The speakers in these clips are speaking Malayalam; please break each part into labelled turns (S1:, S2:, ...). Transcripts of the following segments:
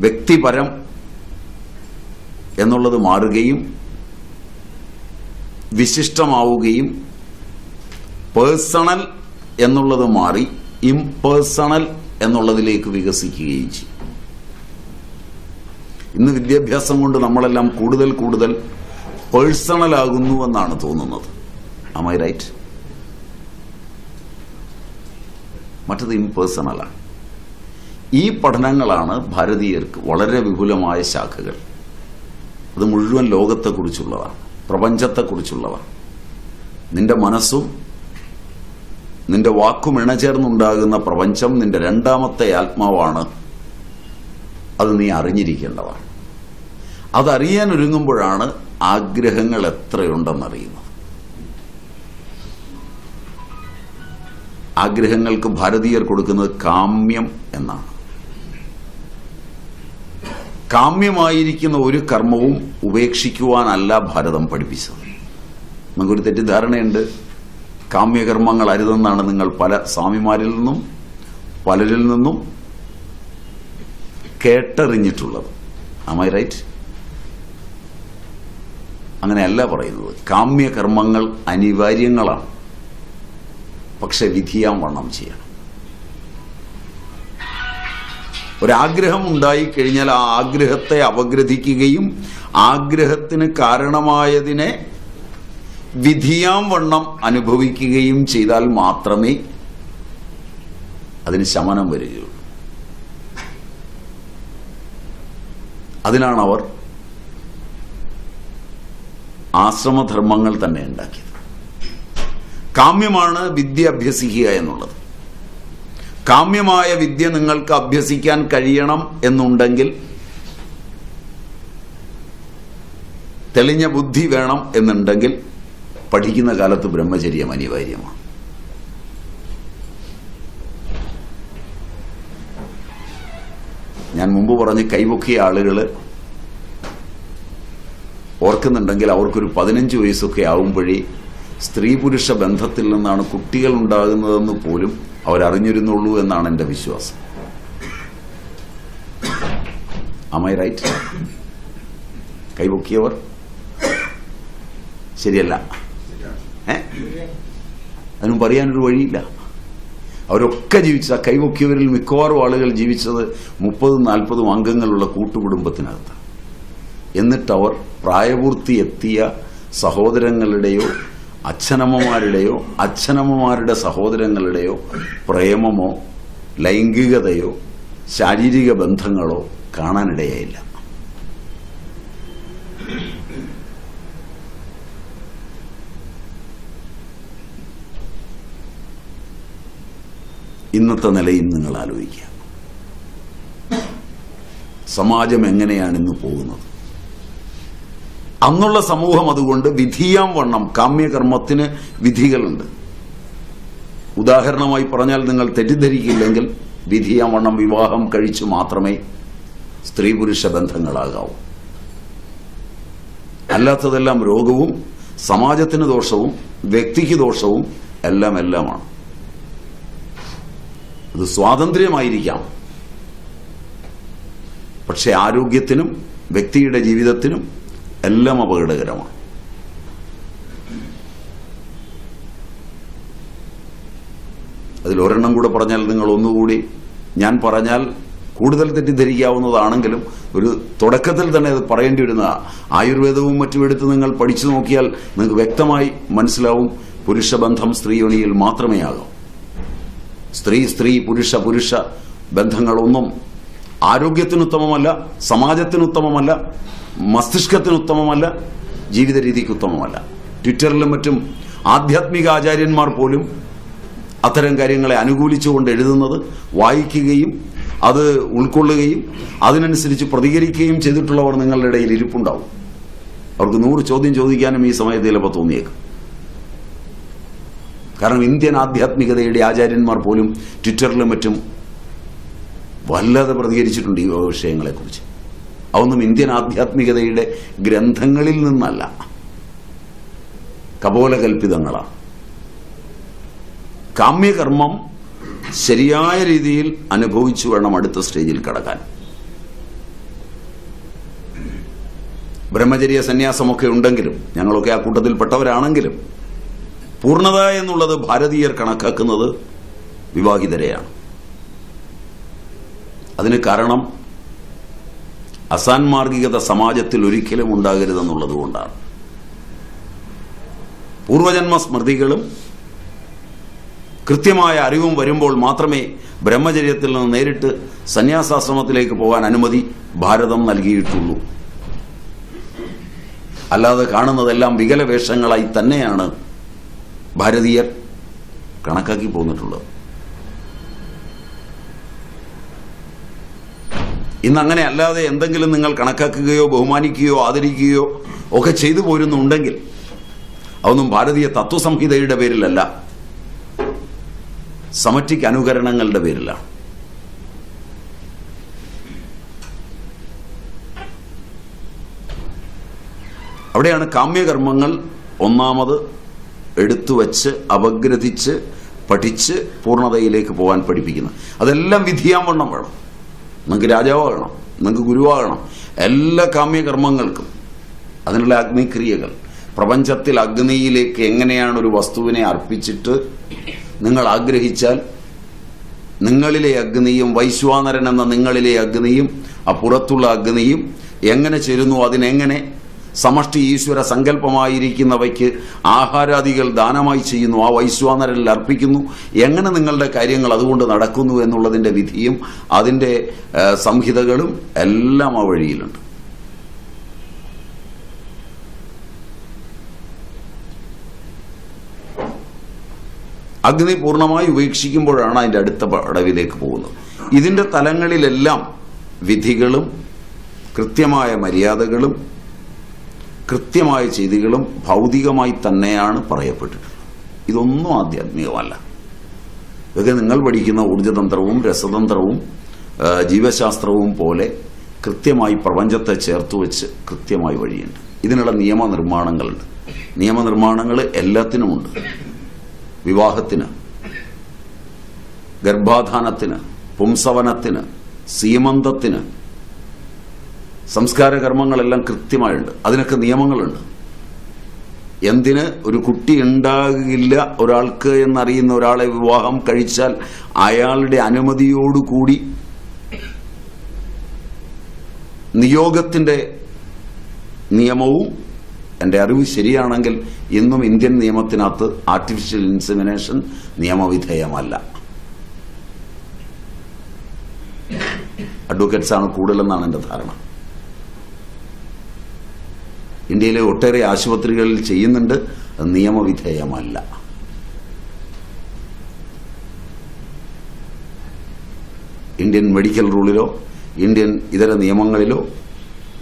S1: വ്യക്തിപരം എന്നുള്ളത് മാറുകയും വിശിഷ്ടമാവുകയും പേഴ്സണൽ എന്നുള്ളത് മാറി ഇംപേഴ്സണൽ എന്നുള്ളതിലേക്ക് വികസിക്കുകയും ചെയ്യും. ഇന്ന് വിദ്യാഭ്യാസം കൊണ്ട് നമ്മളെല്ലാം കൂടുതൽ കൂടുതൽ പേഴ്സണൽ ആകുന്നു എന്നാണ് തോന്നുന്നത്. അമൈ റൈറ്റ് മറ്റത് ഇംപേഴ്സണലാണ്. ഈ പഠനങ്ങളാണ് ഭാരതീയർക്ക് വളരെ വിപുലമായ ശാഖകൾ. അത് മുഴുവൻ ലോകത്തെക്കുറിച്ചുള്ളതാണ് പ്രപഞ്ചത്തെക്കുറിച്ചുള്ളവ നിന്റെ മനസ്സും നിന്റെ വാക്കും ഇണചേർന്നുണ്ടാകുന്ന പ്രപഞ്ചം നിന്റെ രണ്ടാമത്തെ ആത്മാവാണ്. അത് നീ അറിഞ്ഞിരിക്കേണ്ടതാണ്. അതറിയാൻ ഒരുങ്ങുമ്പോഴാണ് ആഗ്രഹങ്ങൾ എത്രയുണ്ടെന്നറിയുന്നത്. ആഗ്രഹങ്ങൾക്ക് ഭാരതീയർ കൊടുക്കുന്നത് കാമ്യം എന്നാണ്. കാമ്യമായിരിക്കുന്ന ഒരു കർമ്മവും ഉപേക്ഷിക്കുവാനല്ല ഭാരതം പഠിപ്പിച്ചത്. നമുക്കൊരു തെറ്റിദ്ധാരണയുണ്ട്. കാമ്യകർമ്മങ്ങൾ അരുതെന്നാണ് നിങ്ങൾ പല സ്വാമിമാരിൽ നിന്നും പലരിൽ നിന്നും കേട്ടറിഞ്ഞിട്ടുള്ളത്. അമൈ റൈറ്റ് അങ്ങനെയല്ല പറയുന്നത്. കാമ്യകർമ്മങ്ങൾ അനിവാര്യങ്ങളാണ്. പക്ഷെ വിധിയാം വണ്ണം ചെയ്യണം. ഒരാഗ്രഹം ഉണ്ടായി കഴിഞ്ഞാൽ ആ ആഗ്രഹത്തെ അപഗ്രഥിക്കുകയും ആഗ്രഹത്തിന് കാരണമായതിനെ വിധിയാം വണ്ണം അനുഭവിക്കുകയും ചെയ്താൽ മാത്രമേ അതിന് ശമനം വരികയുള്ളൂ. അതിനാണ് അവർ ആശ്രമധർമ്മങ്ങൾ തന്നെ ഉണ്ടാക്കിയത്. കാമ്യമാണ് വിദ്യ അഭ്യസിക്കുക എന്നുള്ളത്. കാമ്യമായ വിദ്യ നിങ്ങൾക്ക് അഭ്യസിക്കാൻ കഴിയണം എന്നുണ്ടെങ്കിൽ തെളിഞ്ഞ ബുദ്ധി വേണം എന്നുണ്ടെങ്കിൽ പഠിക്കുന്ന കാലത്ത് ബ്രഹ്മചര്യം അനിവാര്യമാണ്. ഞാൻ മുമ്പ് പറഞ്ഞ് കൈപൊക്കിയ ആളുകൾ ഓർക്കുന്നുണ്ടെങ്കിൽ അവർക്കൊരു പതിനഞ്ച് വയസ്സൊക്കെ ആവുമ്പോഴേ സ്ത്രീ പുരുഷ ബന്ധത്തിൽ നിന്നാണ് കുട്ടികൾ ഉണ്ടാകുന്നതെന്ന് പോലും അവരറിഞ്ഞിരുന്നുള്ളൂ എന്നാണ് എന്റെ വിശ്വാസം. അമൈ റൈറ്റ് കൈപൊക്കിയവർ? ശരിയല്ല. ഏ? അതിനും പറയാനൊരു വഴിയില്ല. അവരൊക്കെ ജീവിച്ച കൈപൊക്കിയവരിൽ മിക്കവാറും ആളുകൾ ജീവിച്ചത് മുപ്പതും നാൽപ്പതും അംഗങ്ങളുള്ള കൂട്ടുകുടുംബത്തിനകത്ത് എന്നിട്ട് അവർ പ്രായപൂർത്തി എത്തിയ സഹോദരങ്ങളുടെയോ അച്ഛനമ്മമാരുടെയോ അച്ഛനമ്മമാരുടെ സഹോദരങ്ങളുടെയോ പ്രേമമോ ലൈംഗികതയോ ശാരീരിക ബന്ധങ്ങളോ കാണാനിടയായില്ല. ഇന്നത്തെ നിലയിൽ നിങ്ങൾ ആലോചിക്കുക. സമാജം എങ്ങനെയാണ് ഇന്ന് പോകുന്നത്? അന്നുള്ള സമൂഹം അതുകൊണ്ട് വിധിയാം വണ്ണം. കാമ്യകർമ്മത്തിന് വിധികളുണ്ട്. ഉദാഹരണമായി പറഞ്ഞാൽ നിങ്ങൾ തെറ്റിദ്ധരിക്കില്ലെങ്കിൽ വിധിയാം വണ്ണം വിവാഹം കഴിച്ചു മാത്രമേ സ്ത്രീ പുരുഷ ബന്ധങ്ങളാകാവൂ. അല്ലാത്തതെല്ലാം രോഗവും സമാജത്തിന് ദോഷവും വ്യക്തിക്ക് ദോഷവും എല്ലാം എല്ലാമാണ്. അത് സ്വാതന്ത്ര്യമായിരിക്കാം. പക്ഷെ ആരോഗ്യത്തിനും വ്യക്തിയുടെ ജീവിതത്തിനും എല്ലാം അപകടകരമാണ്. അതിൽ ഒരെണ്ണം കൂടെ പറഞ്ഞാൽ നിങ്ങൾ ഒന്നുകൂടി ഞാൻ പറഞ്ഞാൽ കൂടുതൽ തെറ്റിദ്ധരിക്കാവുന്നതാണെങ്കിലും ഒരു തുടക്കത്തിൽ തന്നെ അത് പറയേണ്ടി വരുന്ന ആയുർവേദവും മറ്റും എടുത്ത് നിങ്ങൾ പഠിച്ചു നോക്കിയാൽ നിങ്ങൾക്ക് വ്യക്തമായി മനസ്സിലാവും പുരുഷബന്ധം സ്ത്രീയോനിയിൽ മാത്രമേ ആകാം സ്ത്രീ സ്ത്രീ പുരുഷ പുരുഷ ബന്ധങ്ങളൊന്നും ആരോഗ്യത്തിനുത്തമമല്ല സമാജത്തിനുത്തമമല്ല മസ്തിഷ്കത്തിനുത്തമമല്ല ജീവിത രീതിക്ക് ഉത്തമമല്ല. ട്വിറ്ററിലും മറ്റും ആധ്യാത്മിക ആചാര്യന്മാർ പോലും അത്തരം കാര്യങ്ങളെ അനുകൂലിച്ചുകൊണ്ട് എഴുതുന്നത് വായിക്കുകയും അത് ഉൾക്കൊള്ളുകയും അതിനനുസരിച്ച് പ്രതികരിക്കുകയും ചെയ്തിട്ടുള്ളവർ നിങ്ങളുടെ ഇടയിൽ ഇരിപ്പുണ്ടാവും. അവർക്ക് നൂറ് ചോദ്യം ചോദിക്കാനും ഈ സമയത്ത് ചിലപ്പോൾ തോന്നിയേക്കും. കാരണം ഇന്ത്യൻ ആധ്യാത്മികതയുടെ ആചാര്യന്മാർ പോലും ട്വിറ്ററിലും മറ്റും വല്ലാതെ പ്രതികരിച്ചിട്ടുണ്ട് ഈ വിഷയങ്ങളെക്കുറിച്ച്. അതൊന്നും ഇന്ത്യൻ ആധ്യാത്മികതയുടെ ഗ്രന്ഥങ്ങളിൽ നിന്നല്ല. കപോലകൽപിതങ്ങളാണ് കാമ്യകർമ്മം ശരിയായ രീതിയിൽ അനുഭവിച്ചു വേണം അടുത്ത സ്റ്റേജിൽ കടക്കാൻ. ബ്രഹ്മചര്യ സന്യാസമൊക്കെ ഉണ്ടെങ്കിലും ഞങ്ങളൊക്കെ ആ കൂട്ടത്തിൽപ്പെട്ടവരാണെങ്കിലും പൂർണത എന്നുള്ളത് ഭാരതീയർ കണക്കാക്കുന്നത് വിവാഹിതരെയാണ്. അതിന് കാരണം അസാൻമാർഗികത സമാജത്തിൽ ഒരിക്കലും ഉണ്ടാകരുതെന്നുള്ളത് കൊണ്ടാണ്. പൂർവജന്മ സ്മൃതികളും കൃത്യമായ അറിവും വരുമ്പോൾ മാത്രമേ ബ്രഹ്മചര്യത്തിൽ നിന്ന് നേരിട്ട് സന്യാസാശ്രമത്തിലേക്ക് പോകാൻ അനുമതി ഭാരതം നൽകിയിട്ടുള്ളൂ. അല്ലാതെ കാണുന്നതെല്ലാം വികലവേഷങ്ങളായി തന്നെയാണ് ഭാരതീയർ കണക്കാക്കി പോന്നിട്ടുള്ളത്. ഇന്ന് അങ്ങനെ അല്ലാതെ എന്തെങ്കിലും നിങ്ങൾ കണക്കാക്കുകയോ ബഹുമാനിക്കുകയോ ആദരിക്കുകയോ ഒക്കെ ചെയ്തു പോരുന്നുണ്ടെങ്കിൽ അതൊന്നും ഭാരതീയ തത്വസംഹിതയുടെ പേരിലല്ല. സമറ്റിക് അനുകരണങ്ങളുടെ പേരിലാണ് അവിടെയാണ് കാമ്യകർമ്മങ്ങൾ ഒന്നാമത് എടുത്തു വച്ച് അപഗ്രഥിച്ച് പഠിച്ച് പൂർണതയിലേക്ക് പോകാൻ പഠിപ്പിക്കുന്നത്. അതെല്ലാം വിധിയാൻ വണ്ണം വേണം. നിങ്ങൾക്ക് രാജാവാകണം നിങ്ങൾക്ക് ഗുരുവാകണം എല്ലാ കാമ്യകർമ്മങ്ങൾക്കും അതിനുള്ള അഗ്നിക്രിയകൾ പ്രപഞ്ചത്തിൽ അഗ്നിയിലേക്ക് എങ്ങനെയാണ് ഒരു വസ്തുവിനെ അർപ്പിച്ചിട്ട് നിങ്ങൾ ആഗ്രഹിച്ചാൽ നിങ്ങളിലെ അഗ്നിയും വൈശ്വാനരൻ എന്ന നിങ്ങളിലെ അഗ്നിയും ആ പുറത്തുള്ള അഗ്നിയും എങ്ങനെ ചേരുന്നു അതിനെങ്ങനെ സമഷ്ടി ഈശ്വര സങ്കല്പമായിരിക്കുന്നവയ്ക്ക് ആഹാരാദികൾ ദാനമായി ചെയ്യുന്നു. ആ വൈശ്വാനരിൽ അർപ്പിക്കുന്നു. എങ്ങനെ നിങ്ങളുടെ കാര്യങ്ങൾ അതുകൊണ്ട് നടക്കുന്നു എന്നുള്ളതിന്റെ വിധിയും അതിന്റെ സംഹിതകളും എല്ലാം ആ വഴിയിലുണ്ട്. അഗ്നി പൂർണമായി ഉപേക്ഷിക്കുമ്പോഴാണ് അതിന്റെ അടുത്ത പടവിലേക്ക് പോകുന്നത്. ഇതിന്റെ തലങ്ങളിലെല്ലാം വിധികളും കൃത്യമായ മര്യാദകളും കൃത്യമായ ചെയ്തികളും ഭൗതികമായി തന്നെയാണ് പറയപ്പെട്ടിട്ടുള്ളത്. ഇതൊന്നും ആധ്യാത്മികമല്ല. ഇതൊക്കെ നിങ്ങൾ പഠിക്കുന്ന ഊർജതന്ത്രവും രസതന്ത്രവും ജീവശാസ്ത്രവും പോലെ കൃത്യമായി പ്രപഞ്ചത്തെ ചേർത്ത് വെച്ച് കൃത്യമായി വഴിയുണ്ട്. ഇതിനുള്ള നിയമനിർമ്മാണങ്ങളുണ്ട്. നിയമനിർമ്മാണങ്ങൾ എല്ലാത്തിനുമുണ്ട്. വിവാഹത്തിന് ഗർഭാധാനത്തിന് പുംസവനത്തിന് സീമന്തത്തിന് സംസ്കാര കർമ്മങ്ങളെല്ലാം കൃത്യമായുണ്ട്. അതിനൊക്കെ നിയമങ്ങളുണ്ട്. എന്തിന് ഒരു കുട്ടി ഉണ്ടാകില്ല ഒരാൾക്ക് എന്നറിയുന്ന ഒരാളെ വിവാഹം കഴിച്ചാൽ അയാളുടെ അനുമതിയോടുകൂടി നിയോഗത്തിന്റെ നിയമവും എന്റെ അറിവ് ശരിയാണെങ്കിൽ ഇന്നും ഇന്ത്യൻ നിയമത്തിനകത്ത് ആർട്ടിഫിഷ്യൽ ഇൻസെമിനേഷൻ നിയമവിധേയമല്ല. അഡ്വക്കേറ്റ്സ് ആണ് കൂടുതലെന്നാണ് എന്റെ ധാരണ. ഇന്ത്യയിലെ ഒട്ടേറെ ആശുപത്രികളിൽ ചെയ്യുന്നുണ്ട്. നിയമവിധേയമല്ല. ഇന്ത്യൻ മെഡിക്കൽ റൂളിലോ ഇന്ത്യൻ ഇതര നിയമങ്ങളിലോ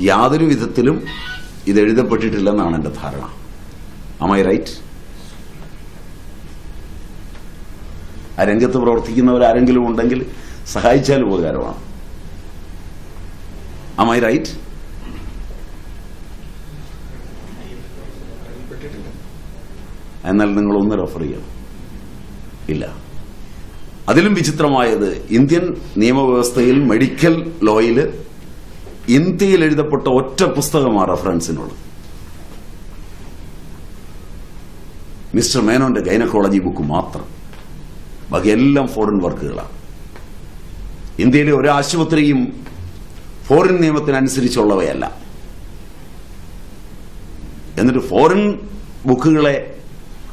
S1: യാതൊരു വിധത്തിലും ഇത് എഴുതപ്പെട്ടിട്ടില്ലെന്നാണ് എന്റെ ധാരണ. അമൈ റൈറ്റ് ആ രംഗത്ത് പ്രവർത്തിക്കുന്നവരാരെങ്കിലും ഉണ്ടെങ്കിൽ സഹായിച്ചാൽ ഉപകാരമാണ്. അമൈ റൈറ്റ് എന്നാൽ നിങ്ങൾ ഒന്ന് റെഫർ ചെയ്യണം. ഇല്ല. അതിലും വിചിത്രമായത് ഇന്ത്യൻ നിയമവ്യവസ്ഥയിൽ മെഡിക്കൽ ലോയിൽ ഇന്ത്യയിൽ എഴുതപ്പെട്ട ഒറ്റ പുസ്തകമാണ് റെഫറൻസിനുള്ളത് മിസ്റ്റർ മേനോന്റെ ഗൈനക്കോളജി ബുക്ക് മാത്രം. ബാക്കി എല്ലാം ഫോറിൻ വർക്കുകളാണ് ഇന്ത്യയിലെ ഒരു ആശുപത്രിയും ഫോറിൻ നിയമത്തിനനുസരിച്ചുള്ളവയല്ല. എന്നിട്ട് ഫോറിൻ ബുക്കുകളെ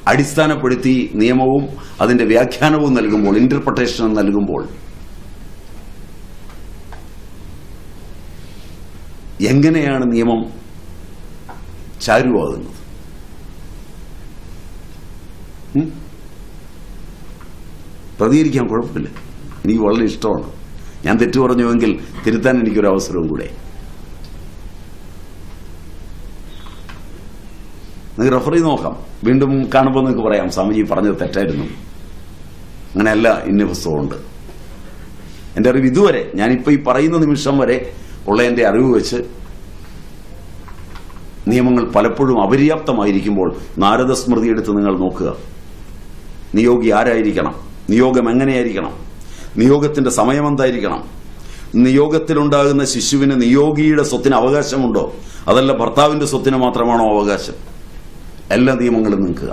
S1: അടിസ്ഥാനപ്പെടുത്തി നിയമവും അതിന്റെ വ്യാഖ്യാനവും നൽകുമ്പോൾ ഇന്റർപ്രിട്ടേഷൻ നൽകുമ്പോൾ എങ്ങനെയാണ് നിയമം ചാരുവാകുന്നത്? പ്രതികരിക്കാൻ കുഴപ്പമില്ല. എനിക്ക് വളരെ ഇഷ്ടമാണ്. ഞാൻ തെറ്റു പറഞ്ഞുവെങ്കിൽ തിരുത്താൻ എനിക്കൊരു അവസരവും കൂടെ. നിങ്ങൾക്ക് റെഫർ ചെയ്ത് നോക്കാം. വീണ്ടും കാണുമ്പോൾ നിങ്ങൾക്ക് പറയാം സ്വാമിജി പറഞ്ഞത് തെറ്റായിരുന്നു. അങ്ങനെയല്ല ഇന്ന പുസ്തകമുണ്ട്. എന്റെ അറിവ് ഇതുവരെ ഞാനിപ്പോ ഈ പറയുന്ന നിമിഷം വരെ ഉള്ള എന്റെ അറിവ് വെച്ച് നിയമങ്ങൾ പലപ്പോഴും അപര്യാപ്തമായിരിക്കുമ്പോൾ നാരദസ്മൃതി എടുത്ത് നിങ്ങൾ നോക്കുക. നിയോഗി ആരായിരിക്കണം? നിയോഗം എങ്ങനെയായിരിക്കണം? നിയോഗത്തിന്റെ സമയം എന്തായിരിക്കണം? നിയോഗത്തിലുണ്ടാകുന്ന ശിശുവിന് നിയോഗിയുടെ സ്വത്തിന് അവകാശമുണ്ടോ? അതല്ല ഭർത്താവിന്റെ സ്വത്തിന് മാത്രമാണോ അവകാശം? എല്ലാ നിയമങ്ങളും നിങ്ങൾക്ക്